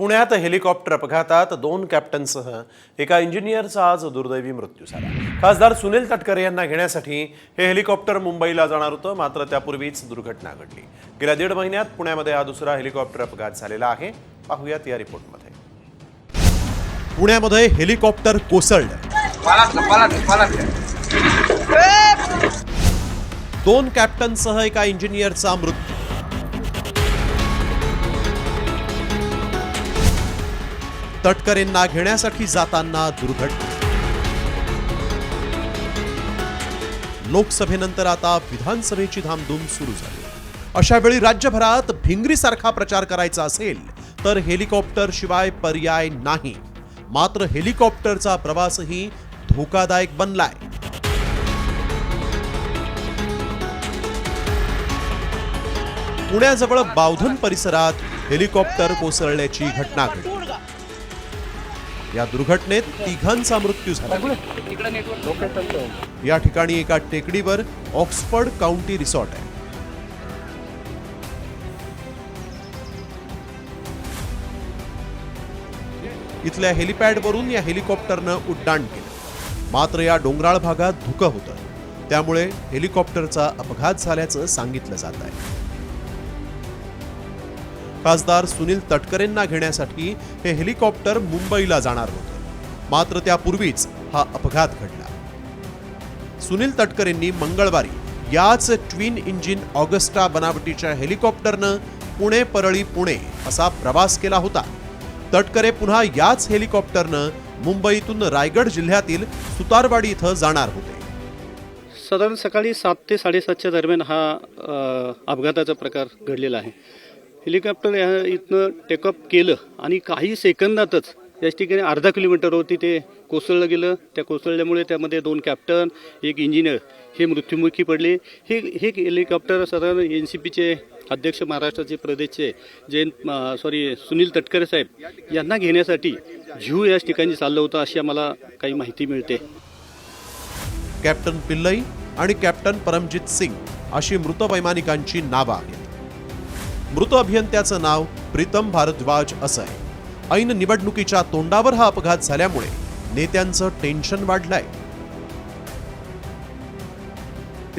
पुण्यात हेलिकॉप्टर अपघातात दोन कॅप्टनसह एका इंजिनियरचा आज दुर्दैवी मृत्यू झाला. खासदार सुनील तटकरे यांना घेण्यासाठी हे हेलिकॉप्टर मुंबईला जाणार होतं मात्र त्यापूर्वीच दुर्घटना घडली. गेल्या दीड महिन्यात पुण्यामध्ये हा दुसरा हेलिकॉप्टर अपघात झालेला आहे. पाहूयात या रिपोर्टमध्ये. पुण्यामध्ये हेलिकॉप्टर कोसळलं. दोन कॅप्टनसह एका इंजिनियरचा मृत्यू तटकरेंना घेण्यासाठी जाताना दुर्घटना. लोकसभेनंतर आता विधानसभेची धामधूम सुरू झाली. अशा वेळी राज्यभरात भिंगरीसारखा प्रचार करायचा असेल तर हेलिकॉप्टर शिवाय पर्याय नाही. मात्र हेलिकॉप्टरचा प्रवासही धोकादायक बनलाय. पुण्याजवळ बावधन परिसरात हेलिकॉप्टर कोसळल्याची घटना घडली. या दुर्घटनेत तिघांचा मृत्यू झाला. या ठिकाणी एका टेकडीवर ऑक्सफर्ड काउंटी रिसॉर्ट आहे. इथल्या हेलिपॅडवरून या हेलिकॉप्टरनं उड्डाण केलं. मात्र या डोंगराळ भागात धुकं होतं. त्यामुळे हेलिकॉप्टरचा अपघात झाल्याचं सांगितलं जात आहे. खासदार सुनील तटकरेंना घेण्यासाठी हे हेलिकॉप्टर मुंबईला जाणार होतं. मात्र त्यापूर्वीच हा अपघात घडला. सुनील तटकरेंनी मंगळवारी याच ट्विन इंजिन ऑगस्टा बनावटीच्या हेलिकॉप्टरनं पुणे परळी पुणे असा प्रवास केला होता. तटकरे पुन्हा याच हेलिकॉप्टरनं मुंबईतून रायगड जिल्ह्यातील सुतारवाडी इथं जाणार होते. साधारण सकाळी सात ते साडेसातच्या दरम्यान हा अपघाताचा प्रकार घडलेला आहे. हेलिकॉप्टर या इथनं टेकअप केलं आणि काही सेकंदातच याच ठिकाणी अर्धा किलोमीटरवरती ते कोसळलं गेलं. त्या कोसळल्यामुळे त्यामध्ये दोन कॅप्टन एक इंजिनियर हे मृत्युमुखी पडले. हे हे हेलिकॉप्टर साधारण एन सी पीचे अध्यक्ष महाराष्ट्राचे प्रदेशचे जयंत सॉरी सुनील तटकरे साहेब यांना घेण्यासाठी झ्यू याच ठिकाणी चाललं होतं अशी आम्हाला काही माहिती मिळते. कॅप्टन पिल्लई आणि कॅप्टन परमजित सिंग अशी मृत वैमानिकांची नावं आहेत. मृत अभियंत्याचं नाव प्रीतम भारद्वाज असं आहे. ऐन निवडणुकीच्या तोंडावर हा अपघात झाल्यामुळे नेत्यांचं टेन्शन वाढलंय.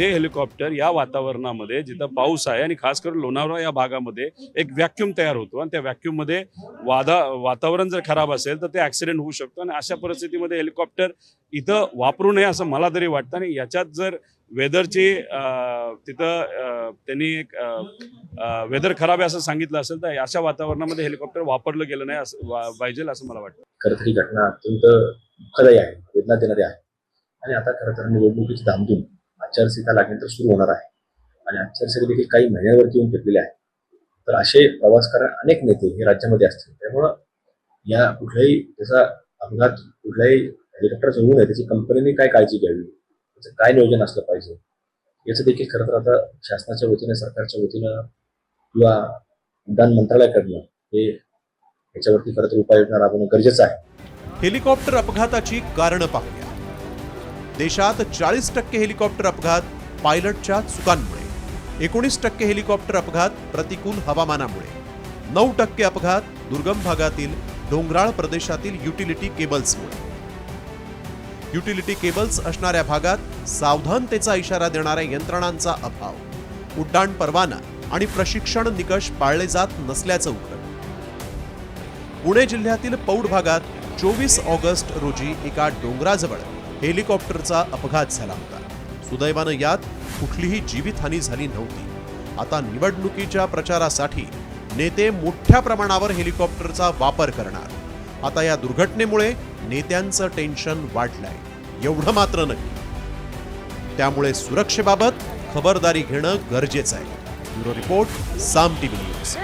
ते हेलिकॉप्टर या वातावरणामध्ये जिथं पाऊस आहे आणि खास करून लोणावळा या भागामध्ये एक व्हॅक्यूम तयार होतो. आणि त्या व्हॅक्यूममध्ये वादा वातावरण जर खराब असेल तर ते ऍक्सिडेंट होऊ शकतो. आणि अशा परिस्थितीमध्ये हेलिकॉप्टर इथं वापरू नये असं मला तरी वाटतं. आणि याच्यात जर वेदरची तिथं त्यांनी एक वेदर खराब आहे असं सांगितलं असेल तर अशा वातावरणामध्ये हेलिकॉप्टर वापरलं गेलं नाही असं पाहिजे असं मला वाटतं. खरं तर ही घटना अत्यंत दुःखदायी आहे वेदना देणारी आहे. आणि आता खरं तर निवडणुकीची धामधूम आचारसंहिता लागल्यानंतर सुरू होणार आहे. आणि आचारसंहिता देखील काही महिन्यावरती येऊन टिकलेले आहे. तर असे प्रवास करणारे अनेक नेते हे राज्यामध्ये असतील. त्यामुळं या कुठल्याही त्याचा अपघात कुठल्याही हेलिकॉप्टर होऊ नये. त्याची कंपनीने काय काळजी घ्यावी? त्याचं काय नियोजन असलं पाहिजे? याचं देखील खरं तर आता शासनाच्या वतीने सरकारच्या वतीनं किंवा उड्डाण मंत्रालयाकडनं हे याच्यावरती खरं तर उपाययोजना राबवणं गरजेचं आहे. हेलिकॉप्टर अपघाताची कारणं पाहूया. देशात चाळीस टक्के हेलिकॉप्टर अपघात पायलटच्या चुकांमुळे. एकोणीस टक्के हेलिकॉप्टर अपघात प्रतिकूल हवामानामुळे. नऊ टक्के अपघात दुर्गम भागातील डोंगराळ प्रदेशातील युटिलिटी केबल्समुळे. युटिलिटी केबल्स असणाऱ्या भागात सावधानतेचा इशारा देणाऱ्या यंत्रणांचा अभाव. उड्डाण परवाना आणि प्रशिक्षण निकष पाळले जात नसल्याचं उघड पुणे जिल्ह्यातील पौड भागात चोवीस ऑगस्ट रोजी एका डोंगराजवळ हेलिकॉप्टरचा अपघात झाला होता. सुदैवानं यात कुठलीही जीवितहानी झाली नव्हती. आता निवडणुकीच्या प्रचारासाठी नेते मोठ्या प्रमाणावर हेलिकॉप्टरचा वापर करणार. आता या दुर्घटनेमुळे नेत्यांचं टेन्शन वाढलंय. एवढं मात्र नक्की त्यामुळे सुरक्षेबाबत खबरदारी घेणं गरजेचं आहे. Bureau report Saam TV news.